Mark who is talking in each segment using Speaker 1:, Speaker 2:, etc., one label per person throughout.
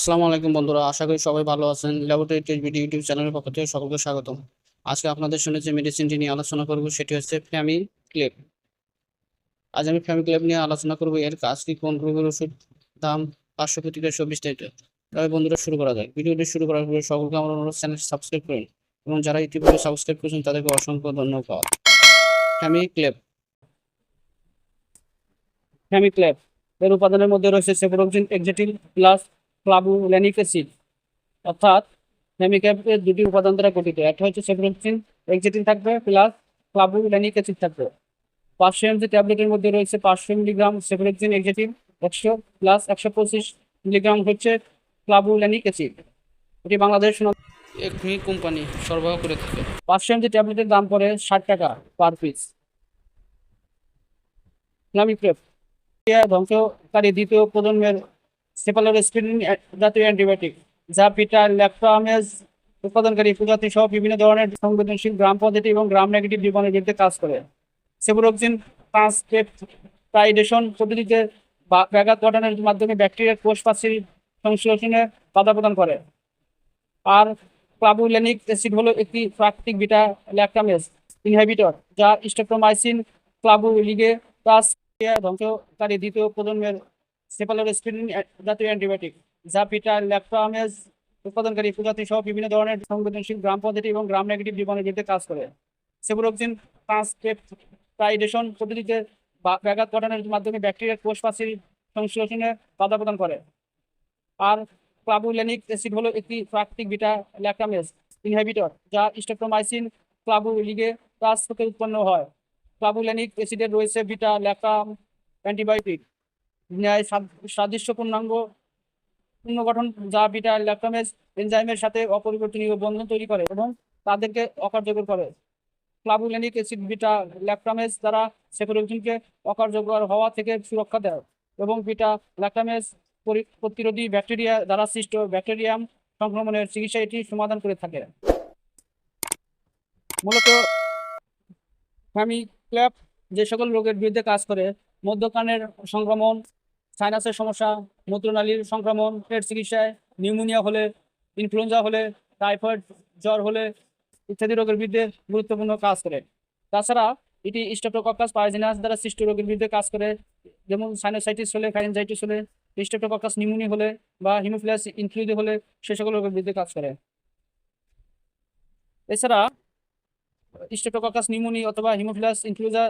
Speaker 1: আসসালামু আলাইকুম বন্ধুরা, আশা করি সবাই ভালো আছেন। ল্যাবরেটরি টেস্ট ভিডিও ইউটিউব চ্যানেলের পক্ষ থেকে সকলকে স্বাগতম। আজকে আপনাদের সঙ্গে যে মেডিসিনটি নিয়ে আলোচনা করব, সেটি হচ্ছে ফ্যামি ক্লেপ আজ আমি ফ্যামি ক্লেপ নিয়ে আলোচনা করব, এর কাজ কি, কোন রোগের ওষুধ দাম, পার্শ্ব প্রতিক্রিয়া সব বিস্তারিত। তবে বন্ধুরা শুরু করা যায় ভিডিওটি শুরু করার পূর্বে সকলকে আমার অনুরোধ চ্যানেল সাবস্ক্রাইব করুন এবং যারা ইতিপূর্বে সাবস্ক্রাইব করেছেন, তাদেরকে অসংখ্য ধন্যবাদ। ফ্যামি ক্লেপ ফ্যামি ক্লেপ এর উপাদানের মধ্যে রয়েছে সেপ্রোক্সিন এক্সেটিল প্লাস ফ্লাভোল্যানিক অ্যাসিড অর্থাৎ ফেমিক্যাপের দুটি উপাদান দ্বারা গঠিত। একটা হচ্ছে সেপ্রোক্সিন এক্সেটিন থাকবে প্লাস ফ্লাভোল্যানিক অ্যাসিড থাকবে। পাঁচশো এমজি ট্যাবলেটের মধ্যে রয়েছে পাঁচশো মিলিগ্রাম সেপ্রোক্সিন এক্সেটিন একশো প্লাস একশো পঁচিশ মিলিগ্রাম হচ্ছে ফ্লাভোল্যানিক অ্যাসিড এটি বাংলাদেশ একমি কোম্পানি সরবরাহ করে থাকে। পাঁচশো এমজি ট্যাবলেটের দাম পড়ে ষাট টাকা পার পিস। ধ্বংসকারী দ্বিতীয় প্রজন্মের সেফালোস্পিরিন জাতীয় অ্যান্টিবায়োটিক যা পিটা ল্যাকটামেজ উৎপাদনকারী প্রজাতি সহ বিভিন্ন ধরনের সংবেদনশীল গ্রাম পদ্ধতি এবং গ্রাম নেগেটিভ জীবনের বিরুদ্ধে কাজ করে। সেবুরোক্সিন ট্রান্সপেপটাইডেশন পদ্ধতিতে ব্যাঘাত ঘটানোর মাধ্যমে ব্যাকটেরিয়ার কোষ প্রাচীর সংশ্লেষণে বাধা প্রদান করে। আর ক্লাবুলেনিক অ্যাসিড হলো একটি প্রাকৃতিক বিটা ল্যাকটামেজ ইনহাবিটর, যা স্টেপ্টোমাইসিন ক্লাবুলিগে প্লাস ধ্বংসকারী দ্বিতীয় প্রজন্মের সেফালোস্পিরিন জাতীয় অ্যান্টিবায়োটিক যা পিটা ল্যাকটামেজ উৎপাদনকারী প্রজাতি সহ বিভিন্ন ধরনের সংবেদনশীল গ্রাম পদ্ধতি এবং গ্রাম নেগেটিভ জীবনের বিরুদ্ধে কাজ করে। সেবুরোক্সিন ট্রান্সপেপটাইডেশন পদ্ধতিতে ব্যাঘাত ঘটানোর মাধ্যমে ব্যাকটেরিয়ার কোষ সংশ্লেষণে বাধা প্রদান করে। আর ক্লাবুলেনিক অ্যাসিড হলো একটি প্রাকৃতিক বিটা ল্যাকটামেজ ইনহাবিটর, যা স্টেপ্টোমাইসিন ক্লাবুলিগে প্লাস থেকে উৎপন্ন হয়। ক্লাবুলেনিক অ্যাসিডের রয়েছে বিটা ল্যাকটাম অ্যান্টিবায়োটিক। ন্যায় সাদ- সাদৃশ্য পূর্ণাঙ্গ পুনর্গঠন যা বিটা ল্যাকটামেজ এনজাইমের সাথে অপরিবর্তনীয় বন্ধন তৈরি করে এবং তাদেরকে অকার্যকর করে। ফ্লাভোলেনিক অ্যাসিড বিটা ল্যাকটামেজ দ্বারা সেফোরোজিনকে অকার্যকর হওয়া থেকে সুরক্ষা দেয় এবং বিটা ল্যাকটামেজ প্রতিরোধী ব্যাকটেরিয়া দ্বারা সৃষ্ট ব্যাকটেরিয়াম সংক্রমণের চিকিৎসা এটি সমাধান করে থাকে। মূলত আমি ক্ল্যাপ যে সকল রোগের বিরুদ্ধে কাজ করে, মধ্যকানের সংক্রমণ সাইনাসের সমস্যা মূত্রনালীর সংক্রমণ এর চিকিৎসায়, নিউমোনিয়া হলে, ইনফ্লুয়েঞ্জা হলে, টাইফয়েড, জ্বর হলে ইত্যাদি রোগের বিরুদ্ধে গুরুত্বপূর্ণ কাজ করে। তাছাড়া এটি স্টেপ্টোকক্কাস পাইজিনাস দ্বারা সৃষ্ট রোগের বিরুদ্ধে কাজ করে, যেমন সাইনোসাইটিস হলে ফাইনজাইটিস হলে স্টেপ্টোকক্কাস নিউমোনি হলে বা হিমোফিলাস ইনফ্লুইডে হলে সে সকল রোগের বিরুদ্ধে কাজ করে। এছাড়া স্টেপ্টোকক্কাস নিউমোনি অথবা হিমোফিলাস ইনফ্লুয়েঞ্জা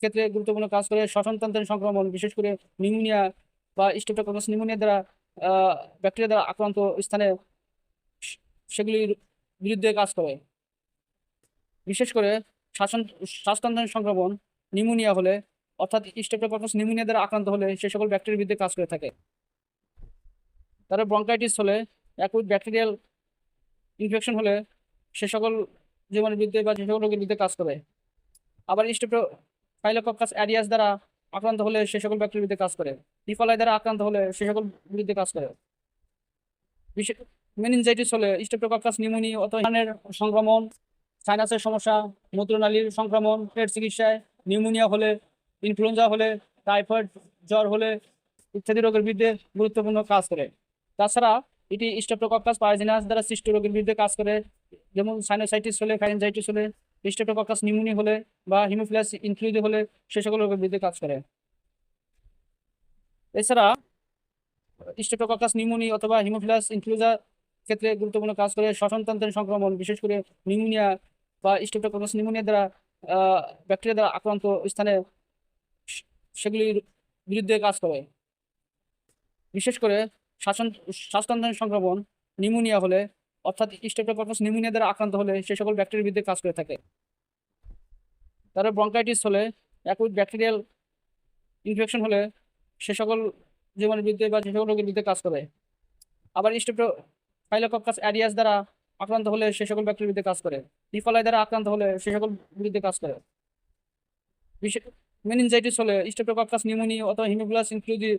Speaker 1: ক্ষেত্রে গুরুত্বপূর্ণ কাজ করে শ্বসনতন্ত্রের সংক্রমণ, বিশেষ করে নিউমোনিয়া বা স্টেপ্টোকক্কাস নিউমোনিয়া দ্বারা ব্যাকটেরিয়া দ্বারা আক্রান্ত স্থানে সেগুলির বিরুদ্ধে কাজ করে। বিশেষ করে শাসন, শ্বাসতন্ত্রের সংক্রমণ, নিউমোনিয়া হলে, অর্থাৎ স্টেপ্টোকক্কাস নিউমোনিয়া দ্বারা আক্রান্ত হলে সে সকল ব্যাকটেরিয়ার বিরুদ্ধে কাজ করে থাকে। তারপর ব্রঙ্কাইটিস হলে, অ্যাকুইট ব্যাকটেরিয়াল ইনফেকশন হলে সে সকল জীবনের বিরুদ্ধে বা যে সকল রোগের বিরুদ্ধে কাজ করে। আবার স্টেপ্টো ফাইলোকক্কাস অ্যারিয়াস দ্বারা আক্রান্ত হলে সে সকল ব্যাকটেরিয়ার বিরুদ্ধে কাজ করে। ডিফলাই দ্বারা আক্রান্ত হলে সে সকল বিরুদ্ধে কাজ করে। মেনিনজাইটিস হলে স্টেপ্টোকক্কাস নিউমোনি অথবা সংক্রমণ সাইনাসের সমস্যা, মূত্রনালীর সংক্রমণ এর চিকিৎসায় নিউমোনিয়া হলে ইনফ্লুয়েঞ্জা হলে টাইফয়েড জ্বর হলে ইত্যাদি রোগের বিরুদ্ধে গুরুত্বপূর্ণ কাজ করে। তাছাড়া এটি স্টেপ্টোকক্কাস পাইজিনাস দ্বারা সৃষ্ট রোগের বিরুদ্ধে কাজ করে। যেমন সাইনোসাইটিস হলে ফাইনজাইটিস হলে স্টেপ্টোকক্কাস নিউমোনি হলে বা হিমোফিলাস ইনফ্লুইডে হলে সে সকল রোগের বিরুদ্ধে কাজ করে। এছাড়া স্টেপ্টোকক্কাস নিউমোনি অথবা হিমোফিলাস ইনফ্লুয়েঞ্জা ক্ষেত্রে গুরুত্বপূর্ণ কাজ করে শ্বসনতন্ত্রের সংক্রমণ, বিশেষ করে নিউমোনিয়া বা স্টেপ্টোকক্কাস নিউমোনিয়া দ্বারা ব্যাকটেরিয়া দ্বারা আক্রান্ত স্থানে সেগুলির বিরুদ্ধে কাজ করে। বিশেষ করে শাসন শ্বাসতন্ত্রের সংক্রমণ নিউমোনিয়া হলে অর্থাৎ স্টেপ্টোকক্কাস নিউমোনিয়া দ্বারা আক্রান্ত হলে সে সকল ব্যাকটেরিয়ার বিরুদ্ধে কাজ করে থাকে। তারপর ব্রঙ্কাইটিস হলে অ্যাকুইট ব্যাকটেরিয়াল ইনফেকশন হলে সে সকল জীবনের বিরুদ্ধে বা যে সকল রোগের বিরুদ্ধে কাজ করে। আবার স্টেপ্টো ফাইলোকক্কাস অ্যারিয়াস দ্বারা আক্রান্ত হলে সে সকল ব্যাকটেরিয়ার বিরুদ্ধে কাজ করে। নিফলাই দ্বারা আক্রান্ত হলে সে সকল বিরুদ্ধে কাজ করে। বিশেষ মেনিনজাইটিস হলে স্টেপ্টোকক্কাস নিউমোনি অথবা হিমোফিলাস ইনফ্লুইডি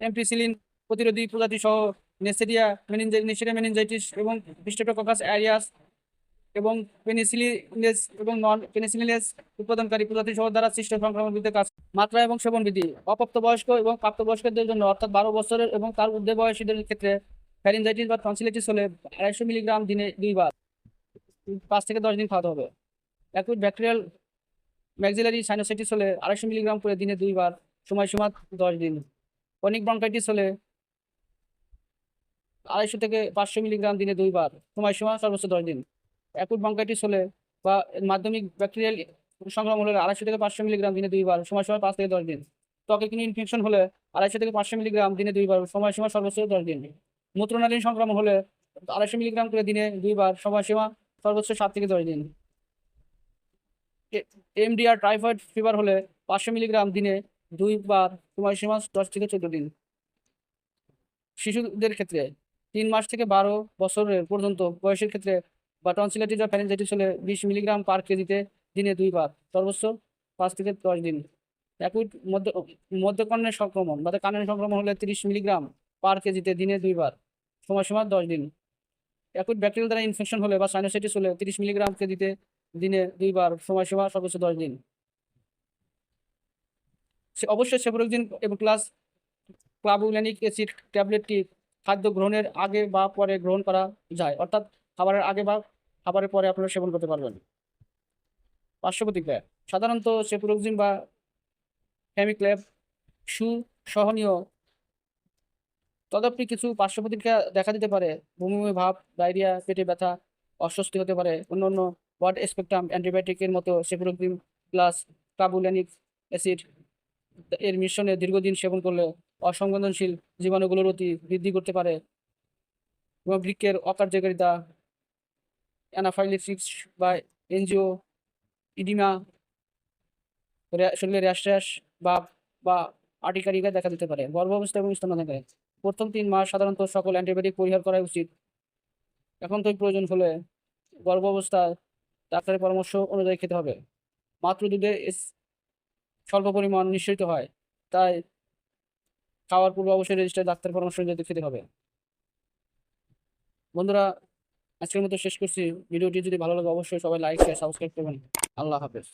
Speaker 1: এমপিসিলিন প্রতিরোধী প্রজাতি সহ নেসেরিয়া মেনিনজাই নেসেরিয়া মেনিনজাইটিস এবং স্টেপ্টোকক্কাস অ্যারিয়াস এবং পেনিসিলিনেস এবং নন পেনিসিলিনেস উৎপাদনকারী প্রজাতি সহ দ্বারা সৃষ্ট সংক্রমণ বিরুদ্ধে কাজ। মাত্রা এবং সেবন বিধি। অপ্রাপ্তবয়স্ক এবং প্রাপ্তবয়স্কদের জন্য অর্থাৎ বারো বছরের এবং তার ঊর্ধ্বে বয়সীদের ক্ষেত্রে ফ্যারিনজাইটিস বা টনসিলাইটিস হলে আড়াইশো মিলিগ্রাম দিনে দুইবার। পাঁচ থেকে দশ দিন খাওয়াতে হবে। অ্যাকুইট ব্যাকটেরিয়াল ম্যাক্সিলারি সাইনোসাইটিস হলে আড়াইশো মিলিগ্রাম করে দিনে দুইবার। সময়সীমা দশ দিন। অনিক ব্রঙ্কাইটিস হলে আড়াইশো থেকে পাঁচশো মিলিগ্রাম দিনে দুইবার। সময় সময়সীমা সর্বোচ্চ দশ দিন। অ্যাকুট ব্রঙ্কাইটিস হলে বা মাধ্যমিক ব্যাকটেরিয়াল সংক্রমণ হলে আড়াইশো থেকে পাঁচশো মিলিগ্রাম দিনে দুইবার। সময় সময়সীমা পাঁচ থেকে দশ দিন। ত্বকের কোনো ইনফেকশন হলে আড়াইশো থেকে পাঁচশো মিলিগ্রাম দিনে দুইবার। সময় সময়সীমা সর্বোচ্চ দশ দিন। মূত্রনালীর সংক্রমণ হলে আড়াইশো মিলিগ্রাম করে দিনে দুইবার। সময়সীমা সর্বোচ্চ সাত থেকে দশ দিন। এমডিআর টাইফয়েড ফিভার হলে পাঁচশো মিলিগ্রাম দিনে দুইবার। সময়সীমা দশ থেকে চোদ্দ দিন। শিশুদের ক্ষেত্রে তিন মাস থেকে বারো বছরের পর্যন্ত বয়সের ক্ষেত্রে বা টনসিলাইটিস বা ফ্যারেঞ্জাইটিস হলে বিশ মিলিগ্রাম পার কেজিতে দিনে দুইবার সর্বোচ্চ পাঁচ থেকে দশ দিন। অ্যাকুইট মধ্য মধ্যকর্ণের সংক্রমণ, বা কানের সংক্রমণ হলে তিরিশ মিলিগ্রাম পার কেজিতে দিনে দুইবার সময়সীমা দশ দিন। অ্যাকুইট ব্যাকটেরিয়াল দ্বারা ইনফেকশন হলে বা সাইনোসাইটিস হলে তিরিশ মিলিগ্রাম কেজিতে দিনে দুইবার সময়সীমা সর্বোচ্চ দশ দিন। সে, অবশ্যই সেপ্রোক্সিন এবং ক্লাস ক্লাবুল্যানিক অ্যাসিড ট্যাবলেটটি খাদ্য গ্রহণের আগে বা পরে গ্রহণ করা যায়। অর্থাৎ খাবারের আগে বা খাবারের পরে আপনারা সেবন করতে পারবেন। পার্শ্ব প্রতিক্রিয়া সাধারণত সেপ্রোক্সিন বা কেমিক্ল্যাব সুসহনীয় তদপি কিছু পার্শ্ব প্রতিক্রিয়া দেখা দিতে পারে। বমি ভাব, ডায়রিয়া, পেটে ব্যথা, অস্বস্তি হতে পারে। অন্য অন্য ওয়ার্ড স্পেকট্রাম অ্যান্টিবায়োটিকের মতো সেপ্রোক্সিন প্লাস কাবুল্যানিক অ্যাসিড এর মিশ্রণে দীর্ঘদিন সেবন করলে অসংবেদনশীল জীবাণুগুলোর অতি বৃদ্ধি করতে পারে। এবং বৃক্কের অকার্যকারিতা অ্যানাফাইলিসিস বা এনজিও ইডিমা শরীরে র্যাশ র্যাশ বা বা আটিকারিকা দেখা দিতে পারে। গর্ভাবস্থা এবং স্তন্যদানকারী প্রথম তিন মাস সাধারণত সকল অ্যান্টিবায়োটিক পরিহার করা উচিত। এখন তো প্রয়োজন হলে গর্ভ গর্ভাবস্থায় ডাক্তারের পরামর্শ অনুযায়ী খেতে হবে। মাত্র দুধে স্বল্প পরিমাণ নিঃসরিত হয়। তাই খাওয়ার পূর্বে অবশ্যই রেজিস্টার ডাক্তার পরামর্শ অনুযায়ী খেতে হবে। বন্ধুরা, আজকের মতো শেষ করছি। ভিডিওটি যদি ভালো লাগে, অবশ্যই সবাই লাইক শেয়ার সাবস্ক্রাইব করবেন। আল্লাহ হাফেজ।